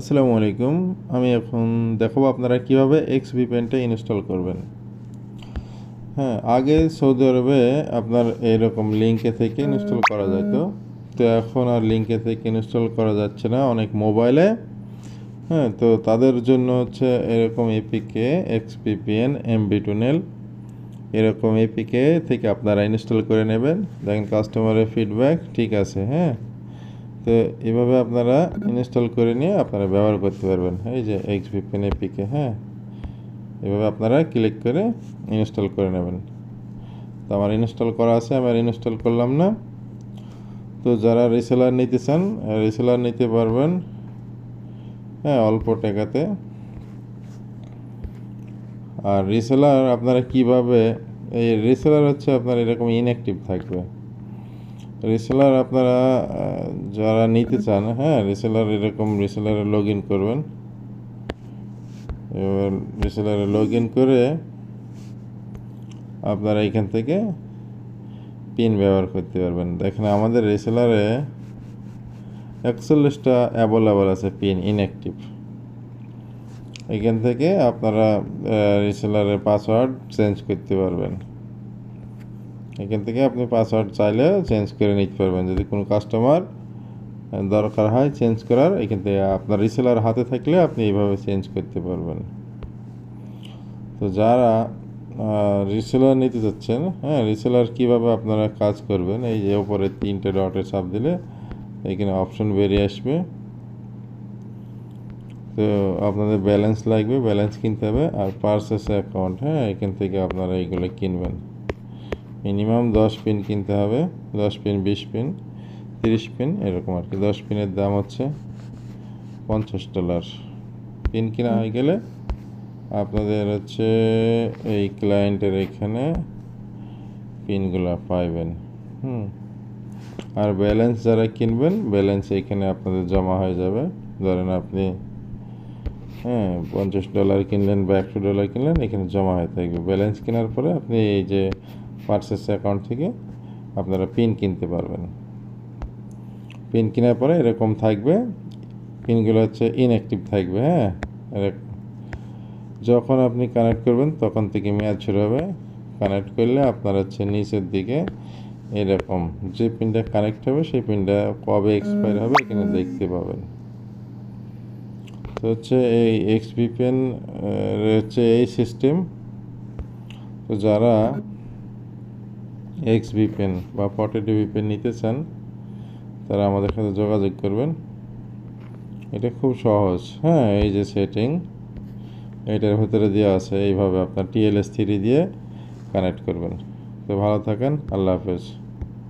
আসসালামু আলাইকুম। আমি এখন দেখাবো আপনারা কীভাবে এক্স ভিপিএনটা ইনস্টল করবেন। হ্যাঁ আগে সৌদি আরবে আপনার এরকম লিঙ্কে থেকে ইনস্টল করা যেত। তো এখন আর লিঙ্কে থেকে ইনস্টল করা যাচ্ছে না অনেক মোবাইলে হ্যাঁ তো তাদের জন্য হচ্ছে এরকম APK X VPN MB tunnel এরকম এপিকে থেকে আপনারা ইনস্টল করে নেবেন। দেখেন কাস্টমারের ফিডব্যাক ঠিক আছে হ্যাঁ। তো এভাবে আপনারা ইনস্টল করে নিয়ে আপনারা ব্যবহার করতে পারবেন। এই যে এক্স ভিপিএন এপিকে হ্যাঁ? এভাবে আপনারা ক্লিক করে ইনস্টল করে নেবেন। তো আমার ইনস্টল করা আছে, আমি আর ইনস্টল করলাম না। তো যারা রিসেলার নিতে চান রিসেলার নিতে পারবেন হ্যাঁ অল্প টাকাতে। আর রিসেলার আপনারা কীভাবে, এই রিসেলার হচ্ছে আপনার এরকম ইনঅ্যাক্টিভ থাকবে। রিসেলার আপনারা যারা নিতে চান হ্যাঁ রেসেলার এরকম রিসেলারে লগ ইন করবেন। এবার রিসেলারে লগ ইন করে আপনারা এখান থেকে পিন ব্যবহার করতে পারবেন। দেখেন আমাদের রেসেলারে একচল্লিশটা অ্যাভেলেবল আছে পিন ইনঅ্যাক্টিভ এখান থেকে আপনারা রিসেলারের পাসওয়ার্ড চেঞ্জ করতে পারবেন। এখান থেকে আপনি পাসওয়ার্ড চাইলে চেঞ্জ করে নিতে পারবেন। যদি কোনো কাস্টমার দরকার হয় চেঞ্জ করার, এখান থেকে আপনার রিসেলার হাতে থাকলে আপনি এইভাবে চেঞ্জ করতে পারবেন। তো যারা রিসেলার নিতে চাচ্ছেন হ্যাঁ রিসেলার কীভাবে আপনারা কাজ করবেন? এই যে ওপরে তিনটে ডটের চাপ দিলে এখানে অপশন বেরিয়ে আসবে। তো আপনাদের ব্যালেন্স লাগবে ব্যালেন্স কিনতে হবে, আর পার্সেস অ্যাকাউন্ট হ্যাঁ এখান থেকে আপনারা এইগুলো কিনবেন। মিনিমাম দশ পিন কিনতে হবে, দশ পিন, বিশ পিন, তিরিশ পিন, এরকম আর কি। দশ পিনের দাম হচ্ছে পঞ্চাশ ডলার। পিন কিনা হয়ে গেলে আপনাদের হচ্ছে এই ক্লায়েন্টের এখানে পিনগুলো পাইবেন। হুম। আর ব্যালেন্স যারা কিনবেন ব্যালেন্স এখানে আপনাদের জমা হয়ে যাবে। ধরেন আপনি হ্যাঁ পঞ্চাশ ডলার কিনলেন বা একশো ডলার কিনলেন, এখানে জমা হয়ে থাকবে। ব্যালেন্স কেনার পরে আপনি এই যে পার্সেস অ্যাকাউন্ট থেকে আপনারা পিন কিনতে পারবেন। পিন কেনার পরে এরকম থাকবে পিনগুলো হচ্ছে ইনঅ্যাক্টিভ থাকবে হ্যাঁ? যখন আপনি কানেক্ট করবেন তখন থেকে মেয়াদ শুরু হবে। কানেক্ট করলে আপনার হচ্ছে নিচের দিকে এরকম যে পিনটা কানেক্ট হবে সেই পিনটা কবে এক্সপায়ার হবে এখানে দেখতে পাবেন। তো হচ্ছে এই এক্স ভিপিএন হচ্ছে এই সিস্টেম তো যারা এক্স ভিপিএন বা পটেটো ভিপিএন নিতে চান, তারা আমাদের সাথে যোগাযোগ করবেন। এটা খুব সহজ। হ্যাঁ এই যে সেটিং এটার ভিতরে দেওয়া আছে, এইভাবে আপনার টিএলএস থ্রি দিয়ে কানেক্ট করবেন। তো ভালো থাকেন, আল্লাহ হাফেজ।